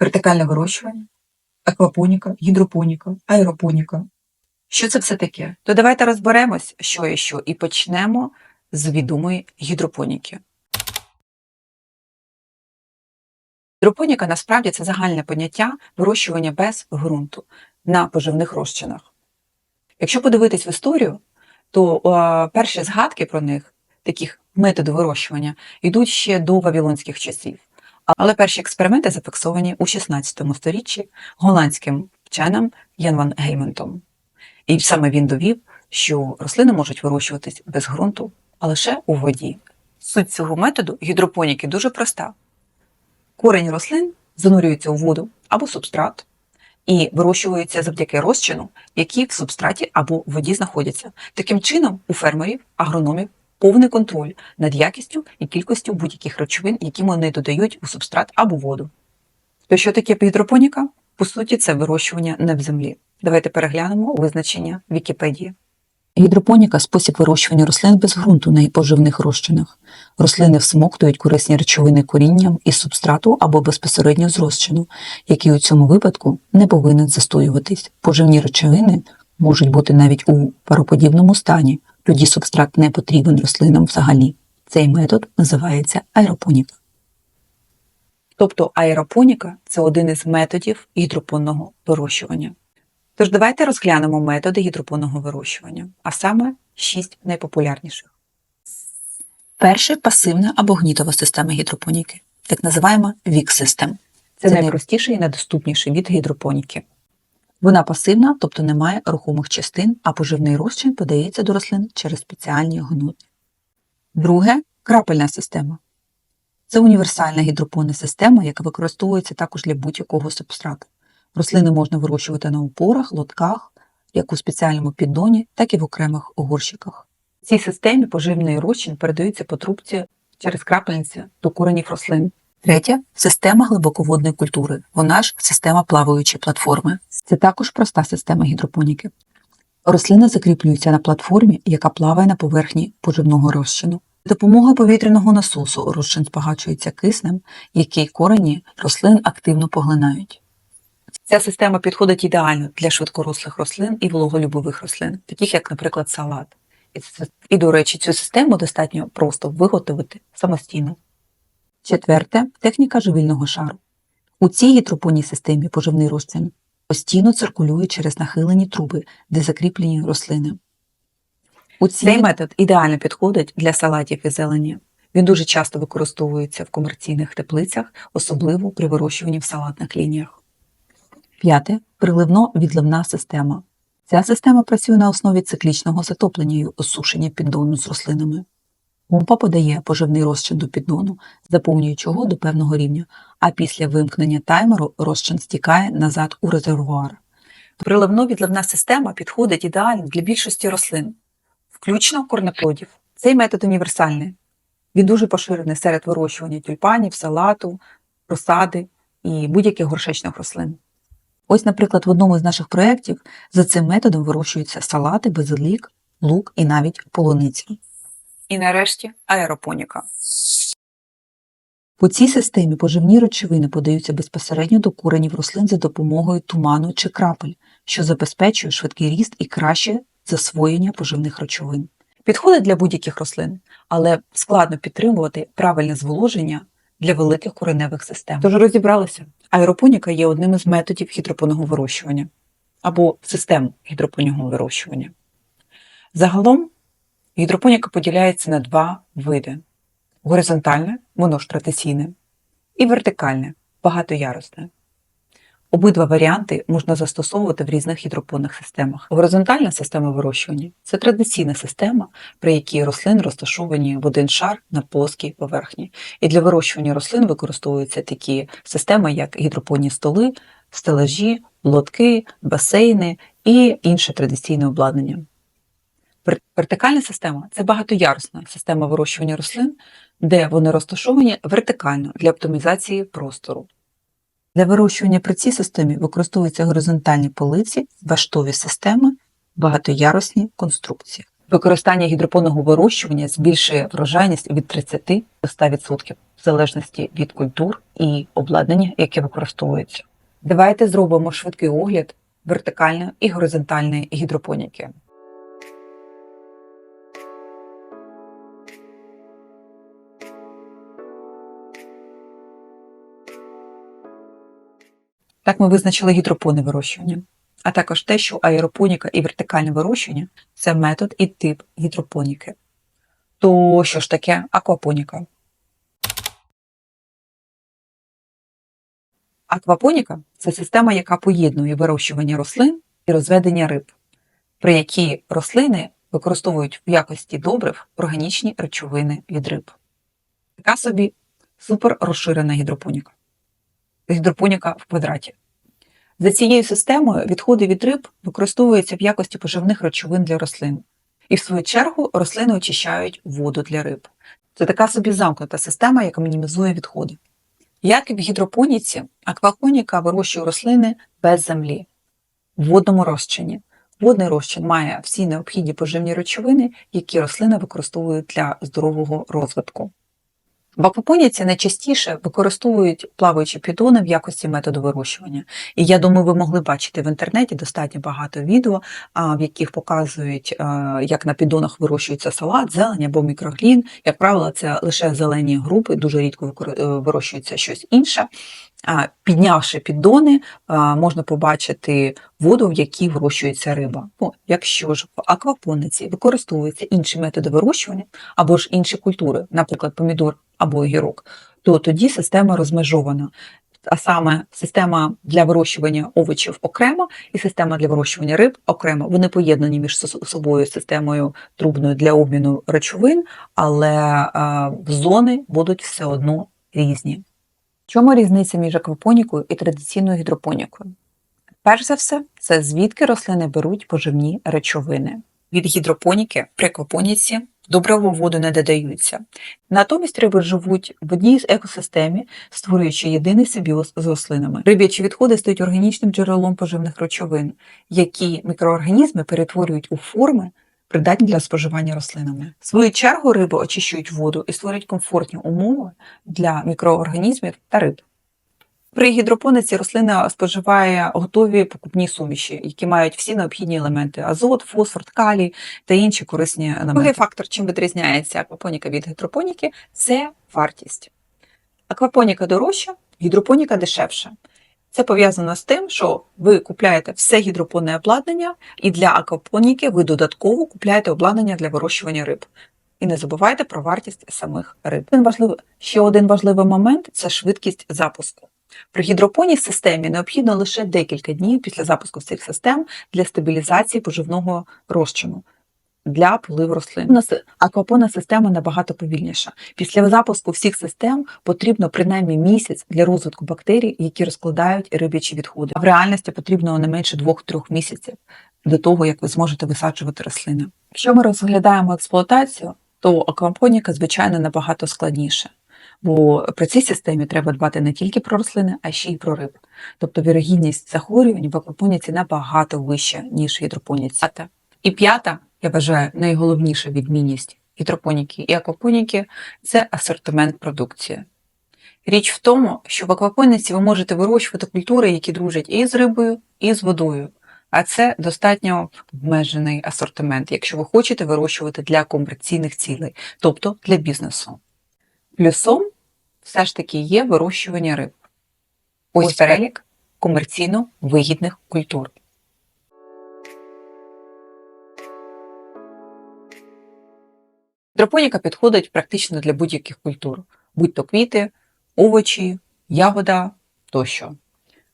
вертикальне вирощування, аквапоніка, гідропоніка, аеропоніка. Що це все таке? То давайте розберемось, що і що, і почнемо з відомої гідропоніки. Гідропоніка насправді це загальне поняття вирощування без ґрунту на поживних розчинах. Якщо подивитись в історію, то е, перші згадки про них, таких методів вирощування, йдуть ще до вавилонських часів. Але перші експерименти зафіксовані у 16 сторіччі голландським вченим Ян Ван Гейментом. І саме він довів, що рослини можуть вирощуватись без ґрунту, а лише у воді. Суть цього методу гідропоніки дуже проста. Корені рослин занурюються у воду або субстрат і вирощуються завдяки розчину, які в субстраті або в воді знаходяться. Таким чином, у фермерів, агрономів повний контроль над якістю і кількістю будь-яких речовин, які вони додають у субстрат або воду. То що таке гідропоніка? По суті, це вирощування не в землі. Давайте переглянемо визначення Вікіпедії. Гідропоніка спосіб вирощування рослин без ґрунту на поживних розчинах. Рослини всмоктують корисні речовини корінням із субстрату або безпосередньо з розчину, який у цьому випадку не повинен застоюватись. Поживні речовини можуть бути навіть у пароподібному стані, тоді субстрат не потрібен рослинам взагалі. Цей метод називається аеропоніка. Тобто аеропоніка це один із методів гідропонного вирощування. Тож давайте розглянемо методи гідропонного вирощування, а саме шість найпопулярніших. Перше пасивна або гнітова система гідропоніки, так називаємо вік-систем. Це найпростіший і найдоступніший від гідропоніки. Вона пасивна, тобто не має рухомих частин, а поживний розчин подається до рослин через спеціальні гнути. Друге крапельна система. Це універсальна гідропонна система, яка використовується також для будь-якого субстрату. Рослини можна вирощувати на опорах, лотках, як у спеціальному піддоні, так і в окремих горщиках. В цій системі поживний розчин передається по трубці через крапельниці до коренів рослин. Третє система глибоководної культури, вона ж система плаваючої платформи. Це також проста система гідропоніки. Рослина закріплюється на платформі, яка плаває на поверхні поживного розчину. За допомогою повітряного насосу розчин збагачується киснем, який корені рослин активно поглинають. Ця система підходить ідеально для швидкорослих рослин і вологолюбових рослин, таких як, наприклад, салат. І, до речі, цю систему достатньо просто виготовити самостійно. Четверте техніка живильного шару. У цій гідропонній системі поживний розчин постійно циркулює через нахилені труби, де закріплені рослини. У цій Цей метод ідеально підходить для салатів і зелені. Він дуже часто використовується в комерційних теплицях, особливо при вирощуванні в салатних лініях. П'яте приливно-відливна система. Ця система працює на основі циклічного затоплення і осушення піддону з рослинами. Помпа подає поживний розчин до піддону, заповнюючи його до певного рівня, а після вимкнення таймеру розчин стікає назад у резервуар. Приливно-відливна система підходить ідеально для більшості рослин, включно корнеплодів. Цей метод універсальний. Він дуже поширений серед вирощування тюльпанів, салату, розсади і будь-яких горшечних рослин. Ось, наприклад, в одному з наших проєктів за цим методом вирощуються салати, базилік, лук і навіть полуниця. І нарешті аеропоніка. По цій системі поживні речовини подаються безпосередньо до коренів рослин за допомогою туману чи крапель, що забезпечує швидкий ріст і краще засвоєння поживних речовин. Підходить для будь-яких рослин, але складно підтримувати правильне зволоження для великих кореневих систем. Тож розібралися. Аеропоніка є одним із методів гідропонного вирощування або систем гідропонного вирощування. Загалом гідропоніка поділяється на два види: горизонтальне, воно ж традиційне, і вертикальне, багатоярусне. Обидва варіанти можна застосовувати в різних гідропонних системах. Горизонтальна система вирощування це традиційна система, при якій рослини розташовані в один шар на плоскій поверхні. І для вирощування рослин використовуються такі системи, як гідропонні столи, стелажі, лотки, басейни і інше традиційне обладнання. Вер- Вертикальна система це багатоярусна система вирощування рослин, де вони розташовані вертикально для оптимізації простору. Для вирощування при цій системі використовуються горизонтальні полиці, баштові системи, багатоярусні конструкції. Використання гідропонного вирощування збільшує врожайність від 30 до 100% в залежності від культур і обладнання, яке використовується. Давайте зробимо швидкий огляд вертикальної і горизонтальної гідропоніки. Так ми визначили гідропонне вирощування, а також те, що аеропоніка і вертикальне вирощування це метод і тип гідропоніки. То що ж таке аквапоніка? Аквапоніка це система, яка поєднує вирощування рослин і розведення риб, при якій рослини використовують в якості добрив органічні речовини від риб. Така собі супер розширена гідропоніка. Гідропоніка в квадраті. За цією системою відходи від риб використовуються в якості поживних речовин для рослин. І в свою чергу рослини очищають воду для риб. Це така собі замкнута система, яка мінімізує відходи. Як і в гідропоніці, аквапоніка вирощує рослини без землі в водному розчині. Водний розчин має всі необхідні поживні речовини, які рослини використовують для здорового розвитку. В аквапоніці найчастіше використовують плаваючі піддони в якості методу вирощування. І я думаю, ви могли бачити в інтернеті достатньо багато відео, в яких показують, як на піддонах вирощується салат, зелень або мікроглін. Як правило, це лише зелені групи, дуже рідко е, вирощується щось інше. Піднявши піддони, можна побачити воду, в якій вирощується риба. О, якщо ж в аквапониці використовуються інші методи вирощування або ж інші культури, наприклад, помідор або огірок, то тоді система розмежована. А саме система для вирощування овочів окремо і система для вирощування риб окремо. Вони поєднані між собою системою трубною для обміну речовин, але е, зони будуть все одно різні. Чому різниця між аквапонікою і традиційною гідропонікою? Перш за все, це звідки рослини беруть поживні речовини. Від гідропоніки при аквапоніці доброву воду не додаються. Натомість риби живуть в одній з екосистемі, створюючи єдиний симбіоз з рослинами. Риб'ячі відходи стають органічним джерелом поживних речовин, які мікроорганізми перетворюють у форми, придатні для споживання рослинами. В свою чергу риби очищують воду і створюють комфортні умови для мікроорганізмів та риб. При гідропониці рослина споживає готові покупні суміші, які мають всі необхідні елементи: азот, фосфор, калій та інші корисні елементи. Другий фактор, чим відрізняється аквапоніка від гідропоніки, це вартість. Аквапоніка дорожча, гідропоніка дешевша. Це пов'язано з тим, що ви купляєте все гідропонне обладнання, і для аквапоніки ви додатково купляєте обладнання для вирощування риб. І не забувайте про вартість самих риб. Ще один важливий момент це швидкість запуску. При гідропонній системі необхідно лише декілька днів після запуску цих систем для стабілізації поживного розчину для поливу рослин. У нас аквапонна система набагато повільніша. Після запуску всіх систем потрібно принаймні місяць для розвитку бактерій, які розкладають риб'ячі відходи. А в реальності потрібно не менше 2-3 місяців до того, як ви зможете висаджувати рослини. Якщо ми розглядаємо експлуатацію, то аквапоніка, звичайно, набагато складніше. Бо при цій системі треба дбати не тільки про рослини, а ще й про риб. Тобто вірогідність захворювань в аквапоніці набагато вища, ніж в гідропоніці. І п'ята, я вважаю, найголовніша відмінність гідропоніки і аквапоніки це асортимент продукції. Річ в тому, що в аквапоніці ви можете вирощувати культури, які дружать і з рибою, і з водою. А це достатньо обмежений асортимент, якщо ви хочете вирощувати для комерційних цілей, тобто для бізнесу. Плюсом все ж таки є вирощування риб. Ось, перелік комерційно вигідних культур. Гідропоніка підходить практично для будь-яких культур, будь-то квіти, овочі, ягода тощо.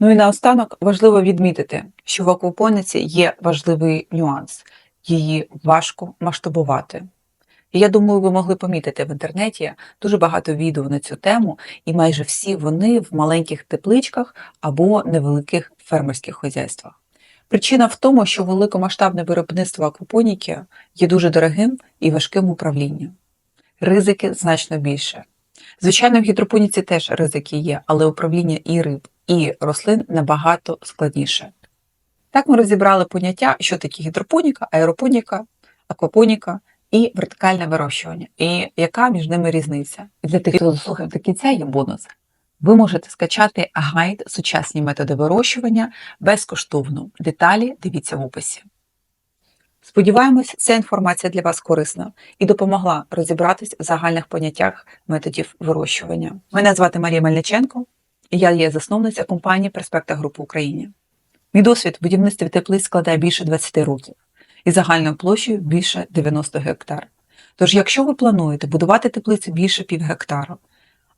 Ну і наостанок важливо відмітити, що в аквапоніці є важливий нюанс. Її важко масштабувати. І я думаю, ви могли помітити в інтернеті дуже багато відео на цю тему, і майже всі вони в маленьких тепличках або невеликих фермерських хозяйствах. Причина в тому, що великомасштабне виробництво аквапоніки є дуже дорогим і важким управлінням. Ризики значно більше. Звичайно, в гідропоніці теж ризики є, але управління і риб, і рослин набагато складніше. Так ми розібрали поняття, що таке гідропоніка, аеропоніка, аквапоніка і вертикальне вирощування. І яка між ними різниця? Для тих, хто дослухав до кінця, є бонус. Ви можете скачати гайд сучасні методи вирощування безкоштовно. Деталі дивіться в описі. Сподіваємось, ця інформація для вас корисна і допомогла розібратись в загальних поняттях методів вирощування. Мене звати Марія Мельниченко, і я є засновниця компанії Перспекта Груп в Україні. Мій досвід в будівництві теплиць складає більше 20 років і загальною площею більше 90 гектар. Тож, якщо ви плануєте будувати теплицю більше пів гектара,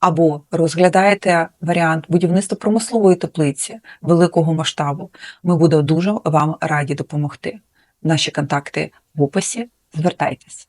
або розглядаєте варіант будівництва промислової теплиці великого масштабу, ми будемо дуже вам раді допомогти. Наші контакти в описі. Звертайтесь.